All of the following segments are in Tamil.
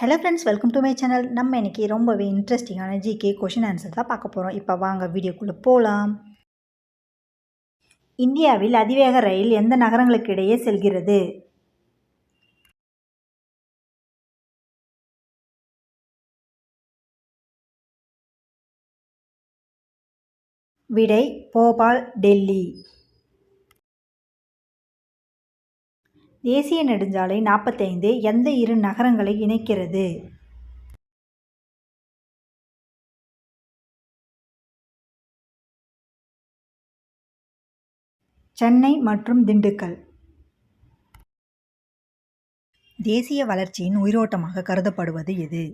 Hello friends welcome to my channel நம்ம இன்னைக்கு ரொம்பவே இன்ட்ரெஸ்டிங்கான ஜிகே கொஷின் ஆன்சர் தான் பார்க்க போகிறோம் இப்போ வாங்க வீடியோக்குள்ளே போகலாம் இந்தியாவில் அதிவேக ரயில் எந்த நகரங்களுக்கு இடையே செல்கிறது? விடை போபால் டெல்லி. தேசிய நெடுஞ்சாலை நாற்பத்தைந்து எந்த இரு நகரங்களை இணைக்கிறது? சென்னை மற்றும் திண்டுக்கல். தேசிய வளர்ச்சியின் உயிரோட்டமாக கருதப்படுவது எது?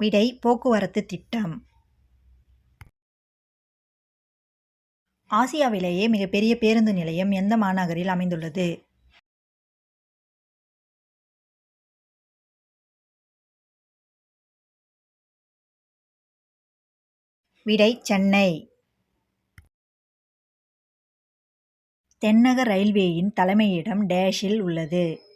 விடை போக்குவரத்து திட்டம். ஆசியாவிலேயே மிகப்பெரிய பேருந்து நிலையம் எந்த மாநகரில் அமைந்துள்ளது? விடை சென்னை. தென்னக ரயில்வேயின் தலைமையிடம் டேஷில் உள்ளது.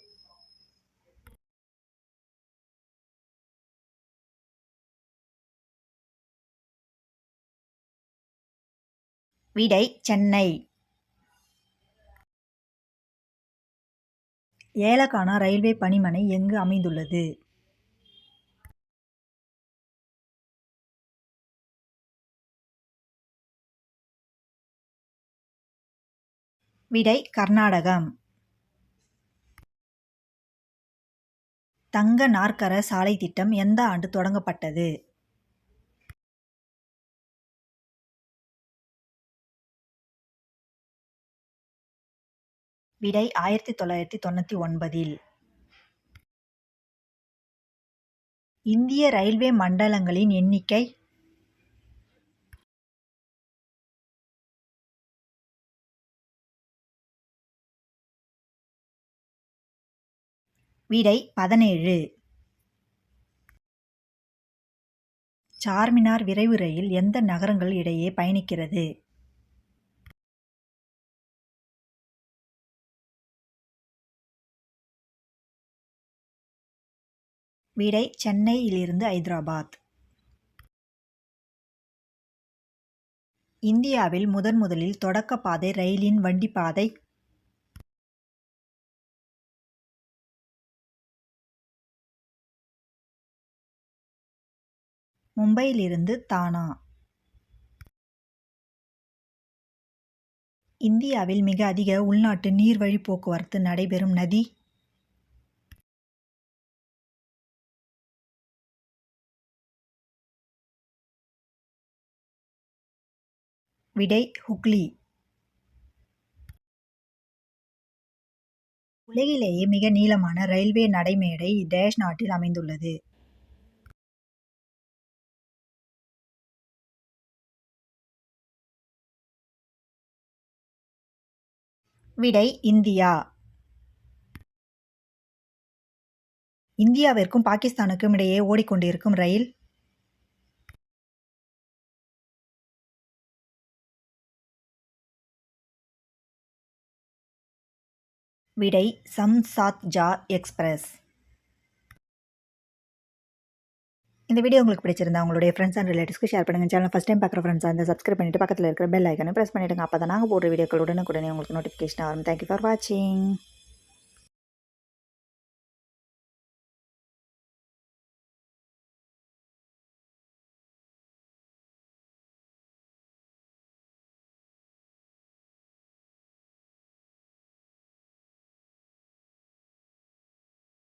விடை சென்னை. ஏலக்கானா ரயில்வே பணிமனை எங்கு அமைந்துள்ளது? விடை கர்நாடகம். தங்க நாற்கர சாலை திட்டம் எந்த ஆண்டு தொடங்கப்பட்டது? விடை ஆயிரத்தி தொள்ளாயிரத்தி தொண்ணூற்றி ஒன்பதில். இந்திய ரயில்வே மண்டலங்களின் எண்ணிக்கை விடை பதினேழு. சார்மினார் விரைவு ரயில் எந்த நகரங்கள் இடையே பயணிக்கிறது? விடை சென்னையிலிருந்து ஐதராபாத். இந்தியாவில் முதன் முதலில் தொடக்கப்பாதை ரயிலின் வண்டிப்பாதை. மும்பையிலிருந்து தானா. இந்தியாவில் மிக அதிக உள்நாட்டு நீர்வழி போக்குவரத்து நடைபெறும் நதி. விடை ஹுக்லி. உலகிலேயே மிக நீளமான ரயில்வே நடைமேடை டேஷ் நாட்டில் அமைந்துள்ளது. விடை இந்தியா. இந்தியாவிற்கும் பாகிஸ்தானுக்கும் இடையே ஓடிக்கொண்டிருக்கும் ரயில் விடை சம்சாத் ஜா எக்ஸ்பிரஸ். இந்த வீடியோ உங்களுக்கு பிடிச்சிருந்தா உங்களுடைய ஃப்ரெண்ட்ஸ் அண்ட் ரிலேட்டிவ்ஸ்க்கு ஷேர் பண்ணுங்கள் சேனல் ஃபஸ்ட் டைம் பார்க்குற ஃப்ரெண்ட்ஸ் அந்த சப்ஸ்கிரைப் பண்ணிட்டு பக்கத்தில் இருக்கிற பெல் ஐக்கனை ப்ரெஸ் பண்ணிவிடுங்க அப்போ தான் நாங்கள் போடுற வீடியோக்கள் உடனே உங்களுக்கு நோட்டிஃபிகேஷன் வரும். தேங்க்யூ ஃபார் வாட்சிங்